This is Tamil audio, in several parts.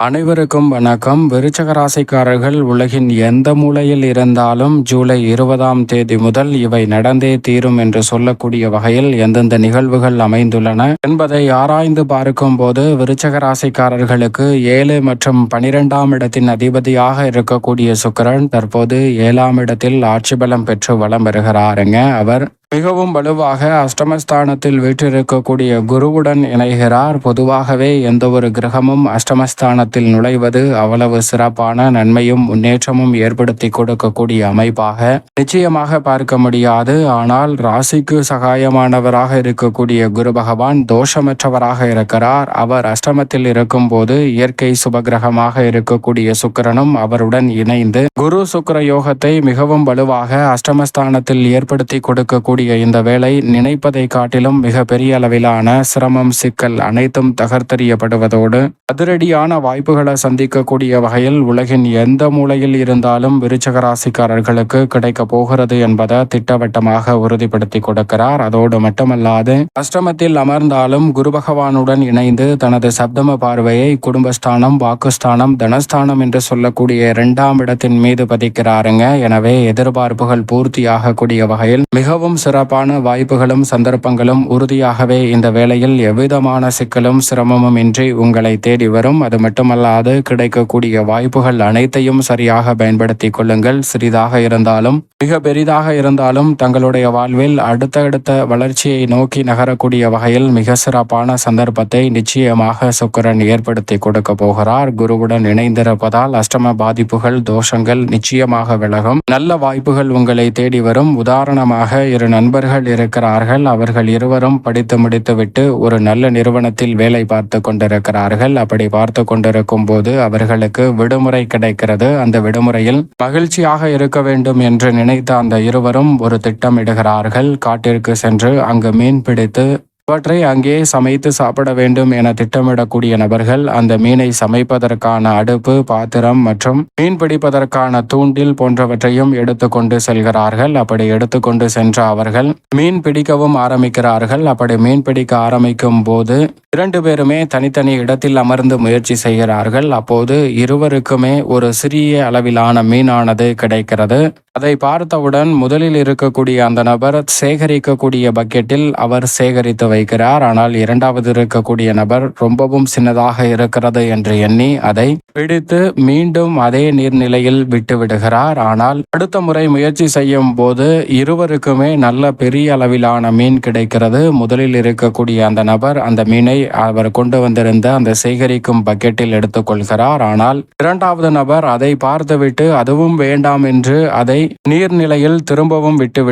அனைவருக்கும் வணக்கம். விருச்சக ராசிக்காரர்கள் உலகின் எந்த மூலையில் இருந்தாலும் ஜூலை இருபதாம் தேதி முதல் இவை நடந்தே தீரும் என்று சொல்லக்கூடிய வகையில் எந்தெந்த நிகழ்வுகள் அமைந்துள்ளன என்பதை ஆராய்ந்து பார்க்கும் போது விருச்சக ராசிக்காரர்களுக்கு ஏழு மற்றும் பனிரெண்டாம் இடத்தின் அதிபதியாக இருக்கக்கூடிய சுக்கரன் தற்போது ஏழாம் இடத்தில் ஆட்சி பலம் பெற்று வலம் வருகிறாருங்க. அவர் மிகவும் வலுவாக அஷ்டமஸ்தானத்தில் வீற்றிருக்கக்கூடிய குருவுடன் இணைகிறார். பொதுவாகவே எந்த ஒரு கிரகமும் அஷ்டமஸ்தானத்தில் நுழைவது அவ்வளவு சிறப்பான நன்மையும் முன்னேற்றமும் ஏற்படுத்தி கொடுக்கக்கூடிய அமைப்பாக நிச்சயமாக பார்க்க முடியாது. ஆனால் ராசிக்கு சகாயமானவராக இருக்கக்கூடிய குரு பகவான் தோஷமற்றவராக இருக்கிறார். அவர் அஷ்டமத்தில் இருக்கும் போது இயற்கை சுபகிரகமாக இருக்கக்கூடிய சுக்கரனும் அவருடன் இணைந்து குரு சுக்கர யோகத்தை மிகவும் வலுவாக அஷ்டமஸ்தானத்தில் ஏற்படுத்தி கொடுக்கக்கூடிய கூடிய இந்த வேலை நினைப்பதை காட்டிலும் மிக பெரிய அளவிலான சிரமம் சிக்கல் அனைத்தும் தகர்த்தறியப்படுவதோடு அதிரடியான வாய்ப்புகளை சந்திக்கக்கூடிய வகையில் உலகின் எந்த மூலையில் இருந்தாலும் விருச்சக ராசிக்காரர்களுக்கு கிடைக்க போகிறது என்பதை திட்டவட்டமாக உறுதிப்படுத்தி கொடுக்கிறார். அதோடு மட்டுமல்லாது அஷ்டமத்தில் அமர்ந்தாலும் குரு பகவானுடன் இணைந்து தனது சப்தம பார்வையை குடும்பஸ்தானம் வாக்குஸ்தானம் தனஸ்தானம் என்று சொல்லக்கூடிய இரண்டாம் இடத்தின் மீது பதிக்கிறாருங்க. எனவே எதிர்பார்ப்புகள் பூர்த்தியாகக்கூடிய வகையில் மிகவும் சிறப்பான வாய்ப்புகளும் சந்தர்ப்பங்களும் உறுதியாகவே இந்த வேளையில் எவ்விதமான சிக்கலும் சிரமமும் இன்றி உங்களை தேடி வரும். அது மட்டுமல்லாது கிடைக்கக்கூடிய வாய்ப்புகள் அனைத்தையும் சரியாக பயன்படுத்தி கொள்ளுங்கள். சிறிதாக இருந்தாலும் மிக பெரிதாக இருந்தாலும் தங்களுடைய வாழ்வில் அடுத்தடுத்த வளர்ச்சியை நோக்கி நகரக்கூடிய வகையில் மிக சிறப்பான சந்தர்ப்பத்தை நிச்சயமாக சுக்கரன் ஏற்படுத்தி கொடுக்க போகிறார். குருவுடன் இணைந்திருப்பதால் அஷ்டம பாதிப்புகள் தோஷங்கள் நிச்சயமாக விலகும். நல்ல வாய்ப்புகள் உங்களை தேடி வரும். உதாரணமாக இரு நண்பர்கள் இருக்கிறார்கள். அவர்கள் இருவரும் படித்து முடித்துவிட்டு ஒரு நல்ல நிறுவனத்தில் வேலை பார்த்து கொண்டிருக்கிறார்கள். அப்படி பார்த்து கொண்டிருக்கும் போது அவர்களுக்கு விடுமுறை கிடைக்கிறது. அந்த விடுமுறையில் மகிழ்ச்சியாக இருக்க வேண்டும் என்று நினைத்த அந்த இருவரும் ஒரு திட்டமிடுகிறார்கள். காட்டிற்கு சென்று அங்கு மீன் பிடித்து அவற்றை அங்கே சமைத்து சாப்பிட வேண்டும் என திட்டமிடக்கூடிய நபர்கள் அந்த மீனை சமைப்பதற்கான அடுப்பு பாத்திரம் மற்றும் மீன் பிடிப்பதற்கான தூண்டில் போன்றவற்றையும் எடுத்துக்கொண்டு செல்கிறார்கள். அப்படி எடுத்துக்கொண்டு சென்ற அவர்கள் மீன் பிடிக்கவும் ஆரம்பிக்கிறார்கள். அப்படி மீன் பிடிக்க ஆரம்பிக்கும் போது இரண்டு பேருமே தனித்தனி இடத்தில் அமர்ந்து முயற்சி செய்கிறார்கள். அப்போது இருவருக்குமே ஒரு சிறிய அளவிலான மீனானது கிடைக்கிறது. அதை பார்த்தவுடன் முதலில் இருக்கக்கூடிய அந்த நபர் சேகரிக்கக்கூடிய பக்கெட்டில் அவர் சேகரித்து வைக்கிறார். ஆனால் இரண்டாவது இருக்கக்கூடிய நபர் ரொம்பவும் சின்னதாக இருக்கிறது என்று எண்ணி அதை பிடித்து மீண்டும் அதே நீர்நிலையில் விட்டுவிடுகிறார் ஆனால் அடுத்த முறை முயற்சி செய்யும் போது இருவருக்குமே நல்ல பெரிய அளவிலான மீன் கிடைக்கிறது. முதலில் இருக்கக்கூடிய அந்த நபர் அந்த மீனை அவர் கொண்டு வந்திருந்த அந்த சேகரிக்கும் பக்கெட்டில் எடுத்துக்கொள்கிறார் ஆனால் இரண்டாவது நபர் அதை பார்த்துவிட்டு அதுவும் வேண்டாம் என்று அதை நீர்நிலையில் திரும்பவும் விட்டு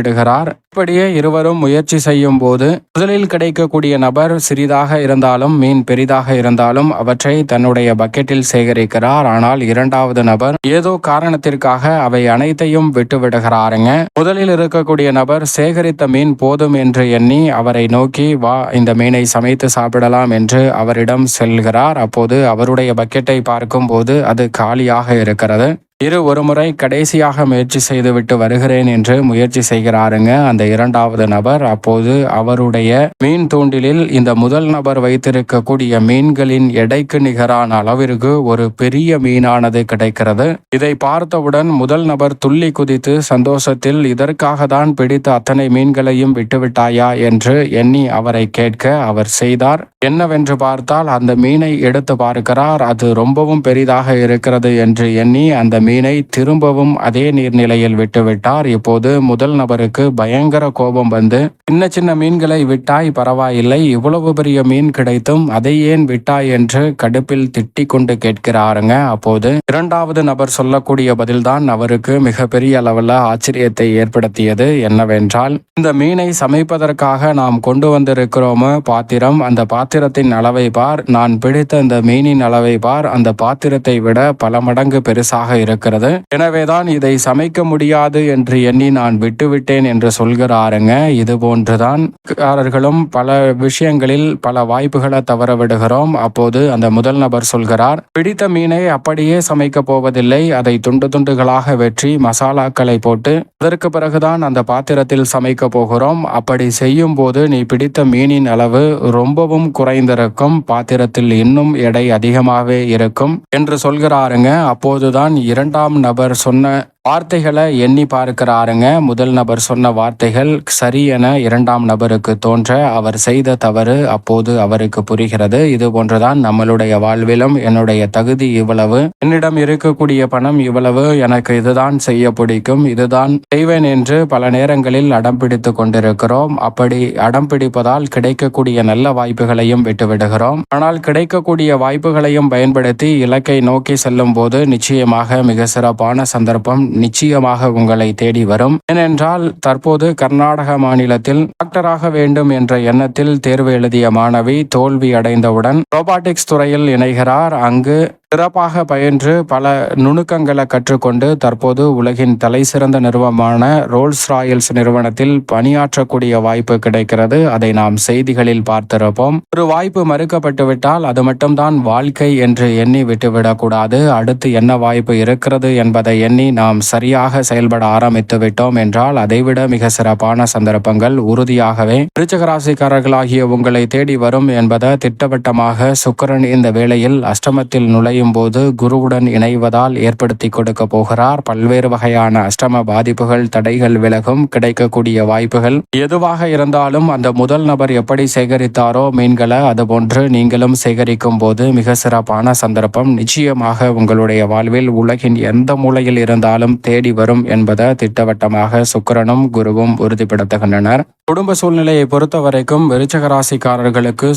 அப்படியே இப்படியே இருவரும் முயற்சி செய்யும் போது முதலில் கிடைக்கக்கூடிய நபர் சிறிதாக இருந்தாலும் மீன் பெரிதாக இருந்தாலும் அவற்றை தன்னுடைய பக்கெட்டில் சேகரிக்கிறார். ஆனால் இரண்டாவது நபர் ஏதோ காரணத்திற்காக அவை அனைத்தையும் விட்டு விடுகிறாருங்க முதலில் இருக்கக்கூடிய நபர் சேகரித்த மீன் போதும் என்று எண்ணி அவரை நோக்கி வா இந்த மீனை சமைத்து சாப்பிடலாம் என்று அவரிடம் செல்கிறார். அப்போது அவருடைய பக்கெட்டை பார்க்கும் போது அது காலியாக இருக்கிறது. இரு ஒருமுறை கடைசியாக முயற்சி செய்துவிட்டு வருகிறேன் என்று முயற்சி செய்கிறாருங்க. அந்த இரண்டாவது நபர். அப்போது அவருடைய மீன் தூண்டிலில் இந்த முதல் நபர் வைத்திருக்கக்கூடிய மீன்களின் எடைக்கு நிகரான அளவிற்கு ஒரு பெரிய மீனானது கிடைக்கிறது. இதை பார்த்தவுடன் முதல் நபர் துள்ளி குதித்து சந்தோஷத்தில் இதற்காக தான் பிடித்த அத்தனை மீன்களையும் விட்டுவிட்டாயா என்று எண்ணி அவரை கேட்க அவர் செய்தார். என்னவென்று பார்த்தால் அந்த மீனை எடுத்து பார்க்கிறார். அது ரொம்பவும் பெரிதாக இருக்கிறது என்று எண்ணி அந்த மீனை திரும்பவும் அதே நீர்நிலையில் விட்டுவிட்டார். இப்போது முதல் நபருக்கு பயங்கர பயங்கர கோபம் வந்து சின்ன சின்ன மீன்களை விட்டாய் பரவாயில்லை இவ்வளவு பெரிய மீன் கிடைத்தும் அதை ஏன் விட்டாய்? என்று கடுப்பில் திட்டி கொண்டு கேட்கிறாருங்க. அப்போது இரண்டாவது நபர் சொல்லக்கூடிய பதில்தான் அவருக்கு மிகப்பெரிய அளவில் ஆச்சரியத்தை ஏற்படுத்தியது. என்னவென்றால் இந்த மீனை சமைப்பதற்காக நாம் கொண்டு வந்திருக்கிறோமோ பாத்திரம். அந்த பாத்திரத்தின் அளவை பார். நான் பிடித்த இந்த மீனின் அளவை பார். அந்த பாத்திரத்தை விட பல மடங்கு பெருசாக இருக்கிறது. எனவேதான் இதை சமைக்க முடியாது என்று எண்ணி நான் விட்டுவிட்டேன் என்று சொல்கிறேன் சொல்கிறாருங்க. இது போன்றுதான் காரர்களும் பல விஷயங்களில் பல வாய்ப்புகளை தவற விடுகிறோம். அப்போது அந்த முதல் நபர் சொல்கிறார் பிடித்த மீனை அப்படியே சமைக்க போவதில்லை. அதை துண்டு துண்டுகளாக வெற்றி மசாலாக்களை போட்டு அதற்கு பிறகுதான் அந்த பாத்திரத்தில் சமைக்க போகிறோம். அப்படி செய்யும் போது நீ பிடித்த மீனின் அளவு ரொம்பவும் குறைந்திருக்கும். பாத்திரத்தில் இன்னும் எடை அதிகமாகவே இருக்கும். என்று சொல்கிறாருங்க. அப்போதுதான் இரண்டாம் நபர் சொன்ன வார்த்தைகளை எண்ணி பார்க்கிறாருங்க. முதல் நபர் சொன்ன வார்த்தைகள் சரி என இரண்டாம் நபருக்கு தோன்ற அவர் செய்த தவறு அப்போது அவருக்கு புரிகிறது. இது போன்றுதான் நம்மளுடைய வாழ்விலும் என்னுடைய தகுதி இவ்வளவு. என்னிடம் இருக்கக்கூடிய பணம் இவ்வளவு. எனக்கு இதுதான் செய்ய பிடிக்கும். இதுதான் செய்வேன் என்று பல நேரங்களில் அடம் பிடித்து கொண்டிருக்கிறோம். அப்படி அடம் பிடிப்பதால் கிடைக்கக்கூடிய நல்ல வாய்ப்புகளையும் விட்டுவிடுகிறோம். ஆனால் கிடைக்கக்கூடிய வாய்ப்புகளையும் பயன்படுத்தி இலக்கை நோக்கி செல்லும் போது நிச்சயமாக மிக சிறப்பான சந்தர்ப்பம் நிச்சயமாக உங்களை தேடி வரும். ஏனென்றால் தற்போது கர்நாடக மாநிலத்தில் டாக்டராக வேண்டும் என்ற எண்ணத்தில் தேர்வு எழுதிய மாணவி தோல்வி அடைந்தவுடன் ரோபாட்டிக்ஸ் துறையில் இணைகிறார். அங்கு சிறப்பாக பயின்று பல நுணுக்கங்களை கற்றுக்கொண்டு தற்போது உலகின் தலை சிறந்த நிறுவனமான ரோல்ஸ் ராயல்ஸ் நிறுவனத்தில் பணியாற்றக்கூடிய வாய்ப்பு கிடைக்கிறது. அதை நாம் செய்திகளில் பார்த்திருப்போம். ஒரு வாய்ப்பு மறுக்கப்பட்டுவிட்டால் அது மட்டும்தான் வாழ்க்கை என்று எண்ணி விட்டுவிடக்கூடாது. அடுத்து என்ன வாய்ப்பு இருக்கிறது என்பதை எண்ணி நாம் சரியாக செயல்பட ஆரம்பித்து விட்டோம் என்றால் அதைவிட மிக சிறப்பான சந்தர்ப்பங்கள் உறுதியாகவே. விருச்சகராசிக்காரர்களாகிய உங்களை தேடி வரும் என்பதை திட்டவட்டமாக சுக்கரன் இந்த வேளையில் அஷ்டமத்தில் ஆராயும் போது குருவுடன் இணைவதால் ஏற்படுத்தி கொடுக்க போகிறார். பல்வேறு வகையான அஷ்டம பாதிப்புகள் தடைகள் விலகும் கிடைக்கக்கூடிய வாய்ப்புகள். எதுவாக இருந்தாலும் அந்த முதல் நபர் எப்படி சேகரித்தாரோ மீன்களை அதுபோன்று நீங்களும் சேகரிக்கும் போது மிக சிறப்பான சந்தர்ப்பம். நிச்சயமாக உங்களுடைய வாழ்வில் உலகின் எந்த மூலையில் இருந்தாலும் தேடி வரும் என்பதை திட்டவட்டமாக சுக்கரனும் குருவும் உறுதிப்படுத்துகின்றனர். குடும்ப சூழ்நிலையை பொறுத்த வரைக்கும் விருச்சக ராசிக்காரர்களுக்கு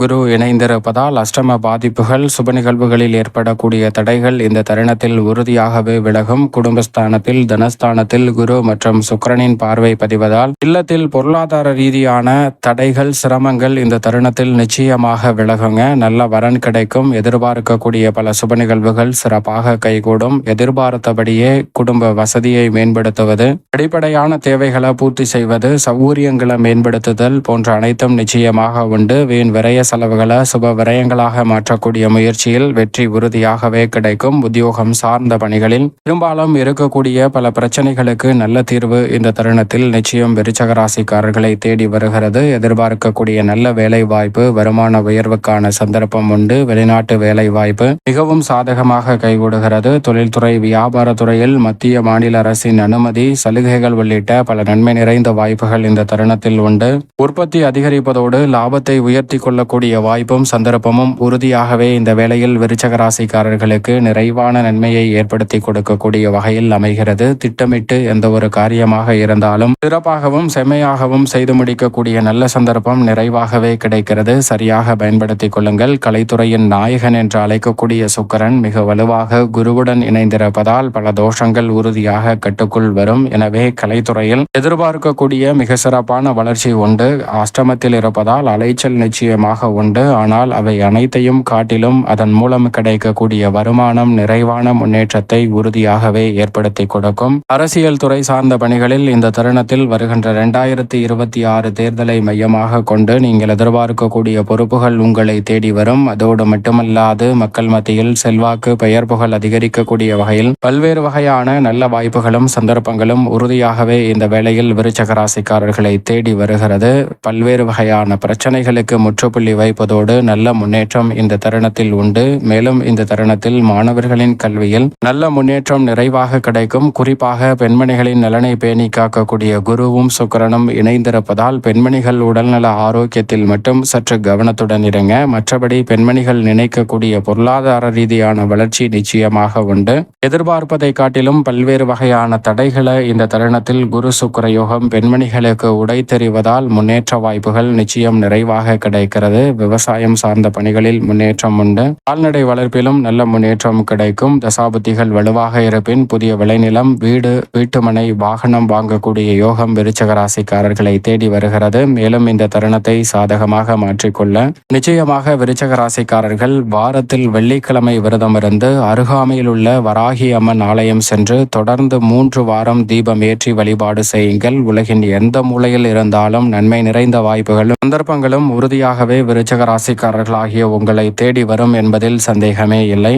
குரு இணைந்திருப்பதால் அஷ்டம பாதிப்புகள் சுப நிகழ்வுகளில் ஏற்படக்கூடிய தடைகள் இந்த தருணத்தில் உறுதியாகவே விலகும். குடும்பஸ்தானத்தில் தனஸ்தானத்தில் குரு மற்றும் சுக்கிரனின் பார்வை பதிவதால் இல்லத்தில் பொருளாதார ரீதியான தடைகள் சிரமங்கள் இந்த தருணத்தில் நிச்சயமாக விலகுங்க. நல்ல வரன் கிடைக்கும். எதிர்பார்க்கக்கூடிய பல சுப நிகழ்வுகள் சிறப்பாக கைகூடும். எதிர்பார்த்தபடியே குடும்ப வசதியை மேம்படுத்துவது அடிப்படையான தேவைகளை பூர்த்தி செய்வது சௌகரியங்களை மேம்படுத்துதல் போன்ற அனைத்தும் நிச்சயமாக உண்டு. வீண் விரய செலவுகளை சுப விரயங்களாக மாற்றக்கூடிய முயற்சியில் வெற்றி உறுதியாகவே கிடைக்கும் உத்தியோகம் சார்ந்த பணிகளில். பெரும்பாலும் இருக்கக்கூடிய பல பிரச்சனைகளுக்கு நல்ல தீர்வு இந்த தருணத்தில் நிச்சயம் விருச்சகராசிக்காரர்களை தேடி வருகிறது. எதிர்பார்க்கக்கூடிய நல்ல வேலை வாய்ப்பு வருமான உயர்வுக்கான சந்தர்ப்பம் உண்டு. வெளிநாட்டு வேலை வாய்ப்பு மிகவும் சாதகமாக கைகூடுகிறது. தொழில்துறை வியாபாரத்துறையில் மத்திய மாநில அரசின் அனுமதி சலுகைகள் உள்ளிட்ட பல நன்மை நிறைந்த வாய்ப்புகள் இந்த தருணத்தில் உண்டு. உற்பத்தி அதிகரிப்பதோடு லாபத்தை உயர்த்தி கொள்ளக்கூடிய வாய்ப்பும் சந்தர்ப்பமும் உறுதியாகவே இந்த வேளையில் விருச்சக ராசிக்காரர்களுக்கு நிறைவான நன்மையை ஏற்படுத்தி கொடுக்கக்கூடிய வகையில் அமைகிறது. திட்டமிட்டு எந்த ஒரு காரியமாக இருந்தாலும் சிறப்பாகவும் செம்மையாகவும் செய்து முடிக்கக்கூடிய நல்ல சந்தர்ப்பம் நிறைவாகவே கிடைக்கிறது. சரியாக பயன்படுத்திக் கொள்ளுங்கள். கலைத்துறையின் நாயகன் என்று அழைக்கக்கூடிய சுக்கரன் மிக வலுவாக குருவுடன் இணைந்திருப்பதால் பல தோஷங்கள் உறுதியாக கட்டுக்குள் வரும். எனவே கலைத்துறையில் எதிர்பார்க்கக்கூடிய மிக சிறப்பான வளர்ச்சி உண்டு. அஷ்டமத்தில் இருப்பதால் அலைச்சல் நிச்சயமாக உண்டு. ஆனால் அவை அனைத்தையும் காட்டிலும் அதன் மூலம் கிடைக்கக்கூடிய வருமானம் நிறைவான முன்னேற்றத்தை உறுதியாகவே ஏற்படுத்தி கொடுக்கும். அரசியல் துறை சார்ந்த பணிகளில் இந்த தருணத்தில் வருகின்ற இரண்டாயிரத்தி இருபத்தி ஆறு தேர்தலை மையமாக கொண்டு நீங்கள் எதிர்பார்க்கக்கூடிய பொறுப்புகள் உங்களை தேடி வரும். அதோடு மட்டுமல்லாது மக்கள் மத்தியில் செல்வாக்கு பெயர் புகழ் அதிகரிக்கக்கூடிய வகையில் பல்வேறு வகையான நல்ல வாய்ப்புகளும் சந்தர்ப்பங்களும் உறுதியாகவே இந்த வேளையில் விருச்சக ராசிக்காரர்களை தேடி வருகிறது. பல்வேறு வகையான பிரச்சனைகளுக்கு முற்றுப்புள்ளி வைப்பதோடு நல்ல முன்னேற்றம் இந்த தருணத்தில் உண்டு. மேலும் இந்த தருணத்தில் மாணவர்களின் கல்வியில் நல்ல முன்னேற்றம் நிறைவாக கிடைக்கும். குறிப்பாக பெண்மணிகளின் நலனை பேணி காக்கக்கூடிய குருவும் சுக்கரனும் இணைந்திருப்பதால் பெண்மணிகள் உடல்நல ஆரோக்கியத்தில் மட்டும் சற்று கவனத்துடன் இருங்க. மற்றபடி பெண்மணிகள் நினைக்கக்கூடிய பொருளாதார ரீதியான வளர்ச்சி நிச்சயமாக உண்டு. எதிர்பார்ப்பதை காட்டிலும் பல்வேறு வகையான தடைகளை இந்த தருணத்தில் குரு சுக்கர யோகம் பெண்மணிகளுக்கு உடை தெரிவதால் முன்னேற்ற வாய்ப்புகள் நிச்சயம் நிறைவாக கிடைக்கிறது. விவசாயம் சார்ந்த பணிகளில் முன்னேற்றம் உண்டு. கால்நடை வளர்ச்சி வளர்ப்பிலும் நல்ல முன்னேற்றம் கிடைக்கும். தசாபுத்திகள் வலுவாக இருப்பின் புதிய விளைநிலம் வீடு வீட்டுமனை வாகனம் வாங்கக்கூடிய யோகம் விருச்சக ராசிக்காரர்களை தேடி வருகிறது. மேலும் இந்த தருணத்தை சாதகமாக மாற்றிக்கொள்ள நிச்சயமாக விருச்சக ராசிக்காரர்கள் வாரத்தில் வெள்ளிக்கிழமை விரதம் இருந்து அருகாமையில் உள்ள வராகி அம்மன் ஆலயம் சென்று தொடர்ந்து மூன்று வாரம் தீபம் ஏற்றி வழிபாடு செய்யுங்கள். உலகின் எந்த மூலையில் இருந்தாலும் நன்மை நிறைந்த வாய்ப்புகளும் சந்தர்ப்பங்களும் உறுதியாகவே விருச்சக ராசிக்காரர்களாகிய உங்களை தேடி வரும் என்பதில் சந்தேகமே இல்லை.